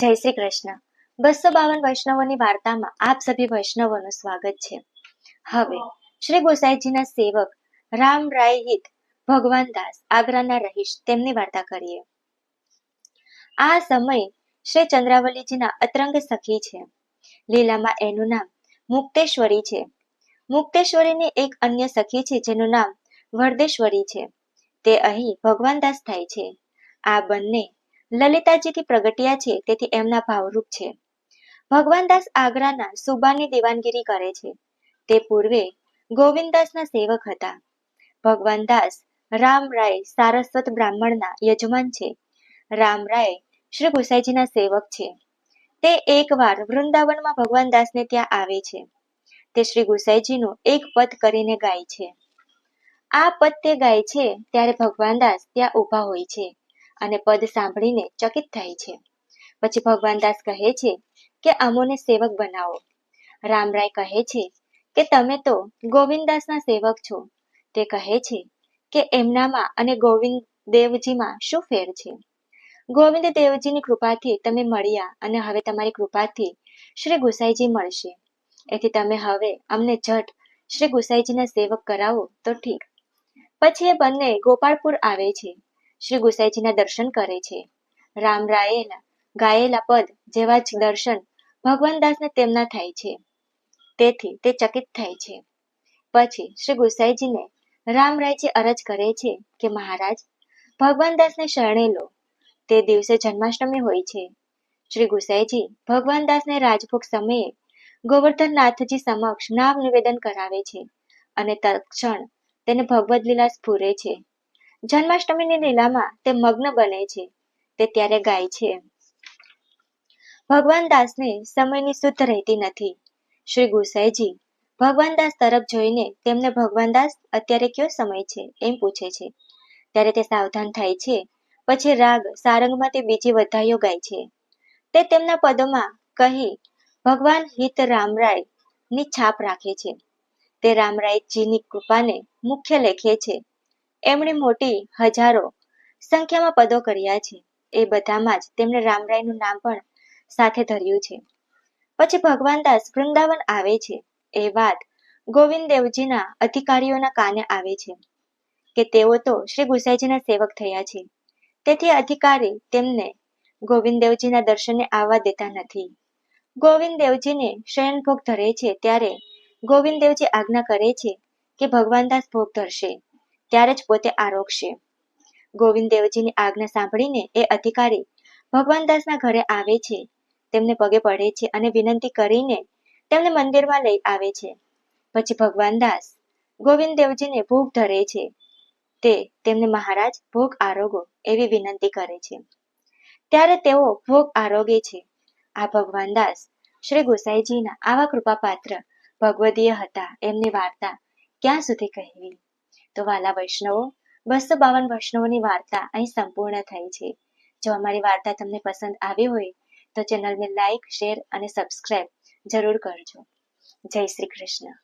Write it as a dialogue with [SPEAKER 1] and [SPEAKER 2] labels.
[SPEAKER 1] જય શ્રી કૃષ્ણ. બસો બાવન વૈષ્ણવોની વાર્તામાં આપ સભી વૈષ્ણવોનું સ્વાગત છે. હવે શ્રી ગોસાઈજીના સેવક રામ રાય હિત ભગવાન દાસ આગ્રાના રહીશ તેમની વાર્તા કરીએ. આ સમય શ્રી ચંદ્રાવલીજીના અતરંગ સખી છે. લીલામાં એનું નામ મુક્તેશ્વરી છે. મુક્તેશ્વરીની એક અન્ય સખી છે જેનું નામ વરદેશ્વરી છે. તે અહીં ભગવાન દાસ થાય છે. આ બંને લલિતાજીથી પ્રગટ્યા છે, તેથી એમના ભાવરૂપ છે. ભગવાનદાસ આગ્રાના સુબાની દેવાનગીરી કરે છે. તે પૂર્વે ગોવિંદદાસના સેવક હતા. ભગવાનદાસ રામરાય સારસ્વત બ્રાહ્મણના યજમાન છે. રામરાય શ્રી ગુસાઈજીના સેવક છે. તે એકવાર વૃંદાવનમાં ભગવાનદાસને ત્યાં આવે છે. તે શ્રી ગુસાઈજીનું એક પદ કરીને ગાય છે. આ પદ તે ગાય છે, ત્યારે ભગવાનદાસ ત્યાં ઊભા હોય છે. અને પદ સાંભળીને ચકિત થાય છે. પછી ભગવાનદાસ કહે છે કે અમોને સેવક બનાવો. રામરાય કહે છે કે તમે તો ગોવિંદાસના સેવક છો. તે કહે છે કે એમનામાં અને ગોવિંદ દેવજીમાં શું ફેર છે? ગોવિંદ દેવજીની કૃપાથી તમે મળ્યા અને હવે તમારી કૃપાથી શ્રી ગુસાઈજી મળશે. એથી તમે હવે અમને જટ શ્રી ગુસાઈજીના સેવક કરાવો તો ઠીક. પછી એ બંને ગોપાળપુર આવે છે. શ્રી ગુસાઈજીના દર્શન કરે છે. રામ ગાયેલા પદ જેવા જ દર્શન ભગવાનદાસને તેમના થાય છે. તેથી તે ચકિત થાય છે. પછી શ્રી ગુસાઈજીને રામરાયજી અરજ કરે છે કે, મહારાજ ભગવાનદાસને શરણે લો. તે દિવસે જન્માષ્ટમી હોય છે. શ્રી ગુસાઈજી ભગવાનદાસને રાજભોગ સમયે ગોવર્ધનનાથજી સમક્ષ નામ નિવેદન કરાવે છે અને તત્ક્ષણ તેને ભગવદ લીલા સ્ફુરે છે. જન્માષ્ટમીની લીલામાં તે મગ્ન બને છે. તે ત્યારે ગાય છે. ભગવાન દાસને સમયની શુદ્ધ રહેતી નથી. શ્રી ગુસાઈજી, ભગવાન દાસ તરફ જોઈને તેમને ભગવાન દાસ અત્યારે કયો સમય છે એમ પૂછે છે. ત્યારે તે સાવધાન થાય છે. પછી રાગ, સારંગમાં તે બીજી વધાઈઓ ગાય છે. તે તેમના પદોમાં કહી ભગવાન હિત રામરાયની છાપ રાખે છે. તે રામરાયજીની કૃપાને મુખ્ય લેખે છે. એમણે મોટી હજારો સંખ્યામાં પદો કર્યા છે. એ બધામાં જ તેમણે રામરાયનું નામ પણ સાથે ધર્યું છે. પછી ભગવાન દાસ વૃંદાવન આવે છે. એ વાત ગોવિંદ દેવજીના અધિકારીઓના કાને આવે છે કે તેઓ તો શ્રી ગુસાઈજીના સેવક થયા છે. તેથી અધિકારી તેમને ગોવિંદ દેવજીના દર્શને આવવા દેતા નથી. ગોવિંદ દેવજીને શયન ભોગ ધરે છે ત્યારે ગોવિંદ દેવજી આજ્ઞા કરે છે કે ભગવાનદાસ ભોગ ધરશે. ત્યારે જ પોતે આરોગશે ગોવિંદ દેવજીની આજ્ઞા સાંભળીને એ અધિકારી ભગવાનદાસના ઘરે આવે છે. તેમને પગે પડે છે અને વિનંતી કરીને તેમને મંદિરમાં લઈ આવે છે. પછી ભગવાનદાસ ગોવિંદ દેવજીને ભોગ ધરે છે. તે તેમને મહારાજ ભોગ આરોગો એવી વિનંતી કરે છે. ત્યારે તેઓ ભોગ આરોગે છે. આ ભગવાનદાસ શ્રી ગુસાઈજીના આવા કૃપાપાત્ર ભગવદીય હતા એમની વાર્તા ક્યાં સુધી કહેવી? તો વાલા વૈષ્ણવો, બસો બાવન વૈષ્ણવોની વાર્તા અહીં સંપૂર્ણ થઈ છે. જો અમારી વાર્તા તમને પસંદ આવી હોય, તો ચેનલને લાઈક, શેર અને સબસ્ક્રાઈબ જરૂર કરજો. જય શ્રી કૃષ્ણ.